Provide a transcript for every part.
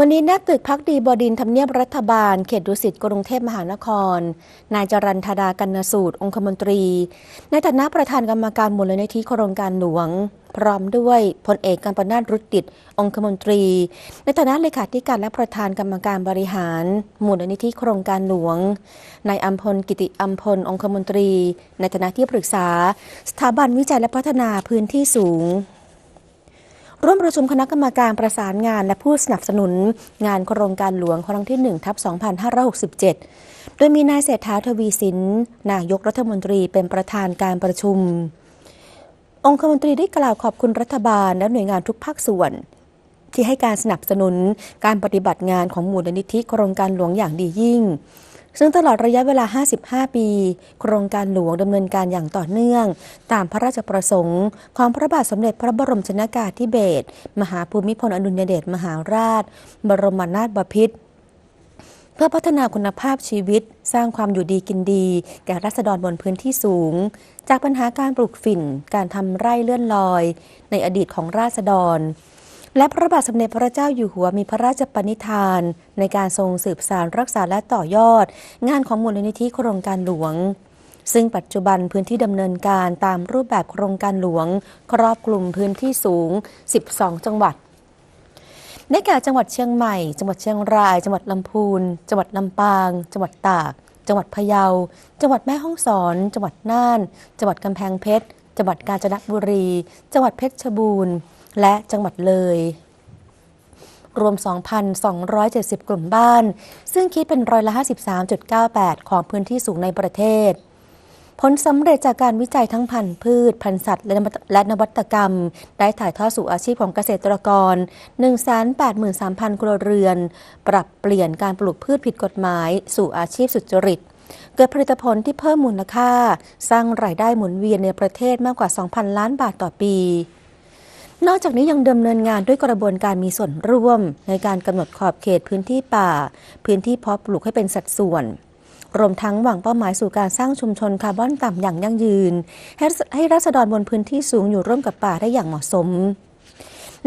วันนี้นักตึกพักดีบดินทำเนียบรัฐบาล เขตดุสิตกรุงเทพมหานคร นายจรันธดากันนสูตร องคมนตรี ในฐานะประธานกรรมการมูลนิธิโครงการหลวง พร้อมด้วยพลเอกกัมปนาตรุตติดองคมนตรี ในฐานะเลขาธิการและประธานกรรมการบริหาร มูลนิธิโครงการหลวงนายอัมพลกิติอัมพลองคมนตรี ในฐานะที่ปรึกษา สถาบันวิจัยและพัฒนาพื้นที่สูง ร่วมประชุมคณะกรรมการประสานงานและผู้สนับสนุน งานโครงการหลวงครั้งที่ 1 ทับ 2567 โดยมีนายเศรษฐาทวีสิน นายกรัฐมนตรีเป็นประธานการประชุม องคมนตรีได้กล่าวขอบคุณรัฐบาลและหน่วยงานทุกภาคส่วน ที่ให้การสนับสนุนการปฏิบัติงานของมูลนิธิโครงการหลวงอย่างดียิ่ง ซึ่งตลอดระยะเวลา 55 ปี โครงการหลวงดำเนินการอย่างต่อเนื่อง ตามพระราชประสงค์ของพระบาทสมเด็จพระบรมชนากาธิเบศรมหาภูมิพลอดุลยเดชมหาราช บรมนาถบพิตรเพื่อพัฒนาคุณภาพชีวิต สร้างความอยู่ดีกินดี แก่รัษฎรบนพื้นที่สูง จากปัญหาการปลูกฝิ่น การทำไร่เลื่อนลอย ในอดีตของราษฎร และพระบาทสมเด็จพระเจ้าอยู่หัวมีพระราชปณิธาน ในการทรงสืบสารรักษาและต่อยอด งานของมูลนิธิโครงการหลวง ซึ่งปัจจุบันพื้นที่ดำเนินการตามรูปแบบโครงการหลวง ครอบคลุมพื้นที่สูง 12 จังหวัดได้แก่จังหวัดเชียงใหม่ จังหวัดเชียงราย จังหวัดลำพูน จังหวัดลำปาง จังหวัดตาก จังหวัดพะเยา จังหวัดแม่ฮ่องสอน จังหวัดน่าน จังหวัดกำแพงเพชร จังหวัดกาญจนบุรี จังหวัดเพชรบูรณ์ และจังหวัดเลย รวม 2,270 กลุ่มบ้าน ซึ่งคิดเป็นร้อยละ 53.98 ของพื้นที่สูงในประเทศ ผลสำเร็จจากการวิจัยทั้งพันธุ์พืช พันธุ์สัตว์และนวัตและนวัตกรรม ได้ถ่ายทอดสู่อาชีพของเกษตรกร 183,000 ครัวเรือน ปรับเปลี่ยนการปลูกพืชผิดกฎหมาย สู่อาชีพสุจริตเกิดผลิตผลที่เพิ่มมูลค่า สร้างรายได้หมุนเวียนในประเทศมากกว่า 2,000 ล้านบาทต่อปี นอกจากนี้ยังดำเนินงานด้วยกระบวนการมีส่วนร่วม ในการกำหนดขอบเขตพื้นที่ป่า พื้นที่เพาะปลูกให้เป็นสัดส่วนรวมทั้งหวังเป้าหมายสู่การสร้างชุมชนคาร์บอนต่ำอย่างยั่งยืน ให้ให้รัษฎรบนพื้นที่สูงอยู่ร่วมกับป่าได้อย่างเหมาะสม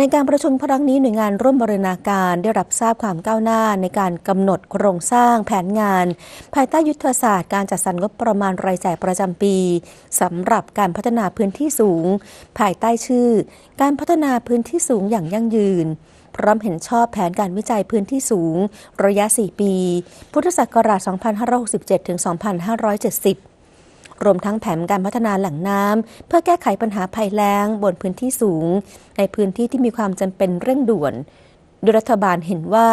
ในการประชุมครั้งนี้หน่วยงานร่วมบรินาการได้รับทราบความก้าวหน้าในการกำหนดโครงสร้างแผนงาน ภายใต้ยุทธศาสตร์การจัดสรรงบประมาณรายจ่ายประจำปีสำหรับการพัฒนาพื้นที่สูง ภายใต้ชื่อ การพัฒนาพื้นที่สูงอย่างยั่งยืน พร้อมเห็นชอบแผนการวิจัยพื้นที่สูง ระยะ 4 ปี พุทธศักราช 2567ถึง2570 รวมทั้งแผนการพัฒนาแหล่งน้ำเพื่อแก้ไขปัญหาภัยแล้งบนพื้นที่สูง ในพื้นที่ที่มีความจำเป็นเร่งด่วน โดยรัฐบาลเห็นว่า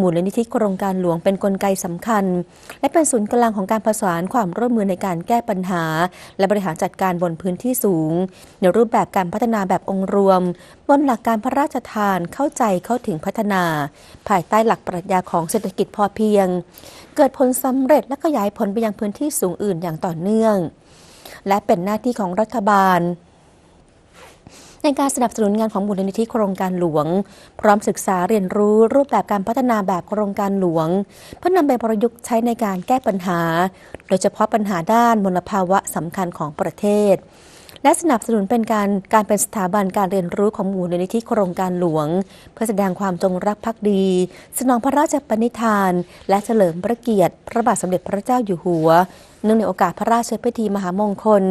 มูลนิธิโครงการหลวงเป็นนกลไกสำคัญ และเป็นศูนย์กลางของการประสานความร่วมมือในการแก้ปัญหา และบริหารจัดการบนพื้นที่สูง ในรูปแบบการพัฒนาแบบองค์รวมบนหลักการพระราชทานเข้าใจเข้าถึงพัฒนา ภายใต้หลักปรัชญาของเศรษฐกิจพอเพียง เกิดผลสำเร็จและขยายผลไปยังพื้นที่สูงอื่นอย่างต่อเนื่องและเป็นหน้าที่ของรัฐบาล ในการสนับสนุนงานของมูลนิธิโครงการหลวง พร้อมศึกษาเรียนรู้รูปแบบการพัฒนาแบบโครงการหลวง เพื่อนำไปประยุกต์ใช้ในการแก้ปัญหา โดยเฉพาะปัญหาด้านมลภาวะสำคัญของประเทศและสนับสนุนเป็นการการเป็นสถาบันการเรียนรู้ของมูลนิธิโครงการหลวง เพื่อแสดงความจงรักภักดี สนองพระราชปณิธาน และเฉลิมพระเกียรติ พระบาทสมเด็จพระเจ้าอยู่หัว เนื่องในโอกาสพระราชพิธีมหามงคล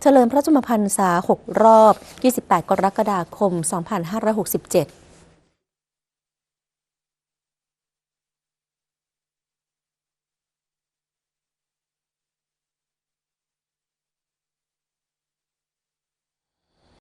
เฉลิมพระชนมพรรษา 6 รอบ 28 กรกฎาคม 2567